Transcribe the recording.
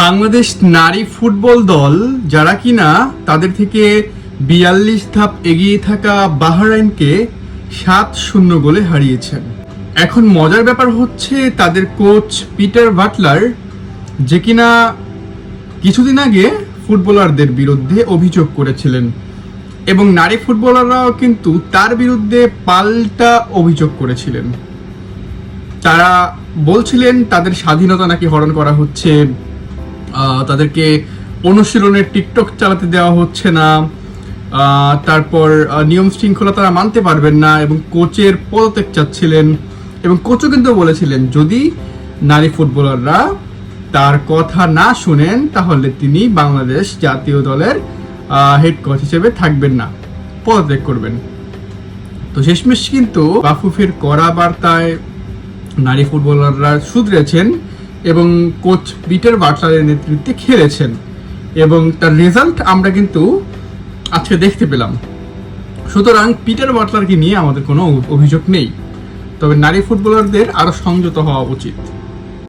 বাংলাদেশ নারী ফুটবল দল, যারা কিনা তাদের থেকে বিয়াল্লিশ ধাপ এগিয়ে থাকা বাহরাইনকে সাত শূন্য গোলে হারিয়েছেন। এখন মজার ব্যাপার হচ্ছে তাদের কোচ পিটার বাটলার, যে কিনা কিছুদিন আগে ফুটবলারদের বিরুদ্ধে অভিযোগ করেছিলেন এবং নারী ফুটবলাররাও কিন্তু তার বিরুদ্ধে পাল্টা অভিযোগ করেছিলেন। তারা বলছিলেন তাদের স্বাধীনতা নাকি হরণ করা হচ্ছে তাদেরকে অনুশীলনের টিকটক চালাতে দেওয়া হচ্ছে না। তারপর নিয়ম শৃঙ্খলা তারা মানতে পারবেন না এবং কোচের পদত্যাগ চাচ্ছিলেন। এবং কোচও কিন্তু বলেছিলেন, যদি নারী ফুটবলাররা তার কথা না শুনেন, তাহলে তিনি বাংলাদেশ জাতীয় দলের হেড কোচ হিসেবে থাকবেন না, পদত্যাগ করবেন। তো শেষমেশ কিন্তু বাফুফের কড়া বার্তায় নারী ফুটবলাররা শুধরেছেন এবং কোচ পিটার বাটলারের নেতৃত্বে খেলেছেন। এবং তার রেজাল্ট আমরা কিন্তু আজকে দেখতে পেলাম। সুতরাং পিটার বাটলারকে নিয়ে আমাদের কোনো অভিযোগ নেই। তবে নারী ফুটবলারদের আরও সংযত হওয়া উচিত।